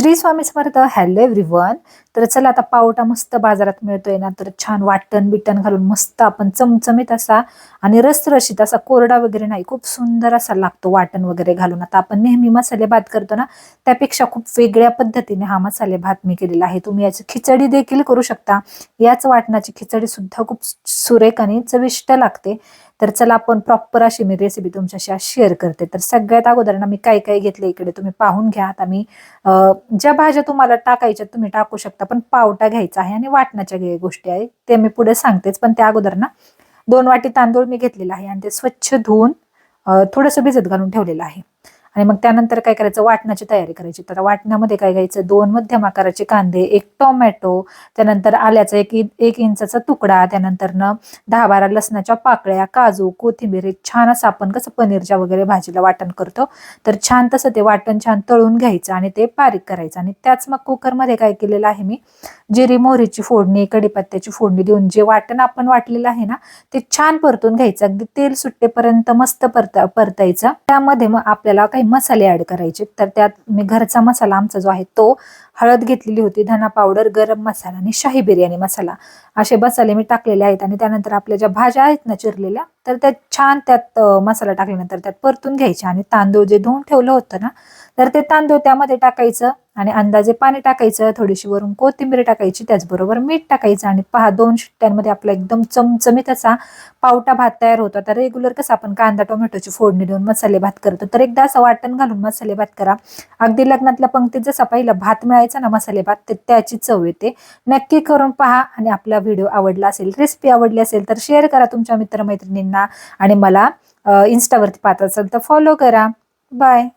Shri Swami Samarth hello everyone तर चला आता पावटा मस्त बाजारात मिळतोय ना तर छान वाटण बिटण घालून मस्त आपण चमचमीत असा आणि रसरशीत असा कोरडा वगैरे नाही खूप सुंदर असा लागतो वाटण वगैरे घालून. आता आपण नेहमी मसाले भात करतो ना त्यापेक्षा खूप वेगळ्या पद्धतीने हा मसाले भात मी केलेला आहे. तुम्ही याची खिचडी देखील करू शकता. याच वाटणाची खिचडी सुद्धा खूप सुरेख आणि चविष्ट लागते. तर चला आपण प्रॉपर अशी मी रेसिपी तुमच्याशी आज शेअर करते. तर सगळ्यात अगोदर ना मी काय काय घेतले इकडे तुम्ही पाहून घ्या. आता मी ज्या भाज्या तुम्हाला टाकायच्या तुम्ही टाकू शकता. पण पावटा घ्यायचा आहे आणि वाटण्याच्या काही गोष्टी आहे ते मी पुढे सांगतेच. पण त्या अगोदर ना दोन वाटी तांदूळ मी घेतलेला आहे आणि ते स्वच्छ धुवून थोडंसं भिजत घालून ठेवलेलं आहे. आणि मग त्यानंतर काय करायचं? वाटणाची तयारी करायची. तर वाटणामध्ये काय घ्यायचं? दोन मध्यम आकाराचे कांदे एक टोमॅटो त्यानंतर आल्याचा एक एक इंचाचा तुकडा त्यानंतर न दहा बारा लसणाच्या पाकळ्या काजू कोथिंबीर हे छान असं आपण कसं पनीरच्या वगैरे भाजीला वाटण करतो तर छान तसं ते वाटण छान तळून घ्यायचं आणि ते बारीक करायचं. आणि त्याच मग कुकरमध्ये काय केलेलं आहे मी? जिरी मोहरीची फोडणी कढीपत्त्याची फोडणी देऊन जे वाटण आपण वाटलेलं आहे ना ते छान परतून घ्यायचं. अगदी तेल सुट्टेपर्यंत मस्त परता परतायचं. त्यामध्ये मग आपल्याला काही मसाले ऍड करायचे. तर त्यात मी घरचा मसाला आमचा जो आहे तो हळद घेतलेली होती धना पावडर गरम मसाला आणि शाही बिर्याणी मसाला. असे मसाले मी टाकलेले आहेत आणि त्यानंतर आपल्या ज्या भाज्या आहेत ना चिरलेल्या तर त्या छान त्यात मसाला टाकल्यानंतर त्यात परतून घ्यायचे आणि तांदूळ जे धुवून ठेवलं होतं ना तर ते तांदूळ त्यामध्ये टाकायचं आणि अंदाजे पाणी टाकायचं थोडीशी वरून कोथिंबीर टाकायची त्याचबरोबर मीठ टाकायचं आणि पहा दोन शिट्ट्यांमध्ये आपला एकदम चमचमीत असा पावटा भात तयार होतो. तर रेग्युलर कसं आपण कांदा टोमॅटोची फोडणी देऊन मसाले भात करतो तर एकदा असं वाटण घालून मसाले भात करा. अगदी लग्नातल्या पंक्तीत जसा पहिला भात मिळायचा ना मसाले भात ते त्याची चव येते. नक्की करून पहा आणि आपला व्हिडिओ आवडला असेल रेसिपी आवडली असेल तर शेअर करा तुमच्या मित्रमैत्रिणींना आणि मला इन्स्टावरती पाहत असेल तर फॉलो करा. बाय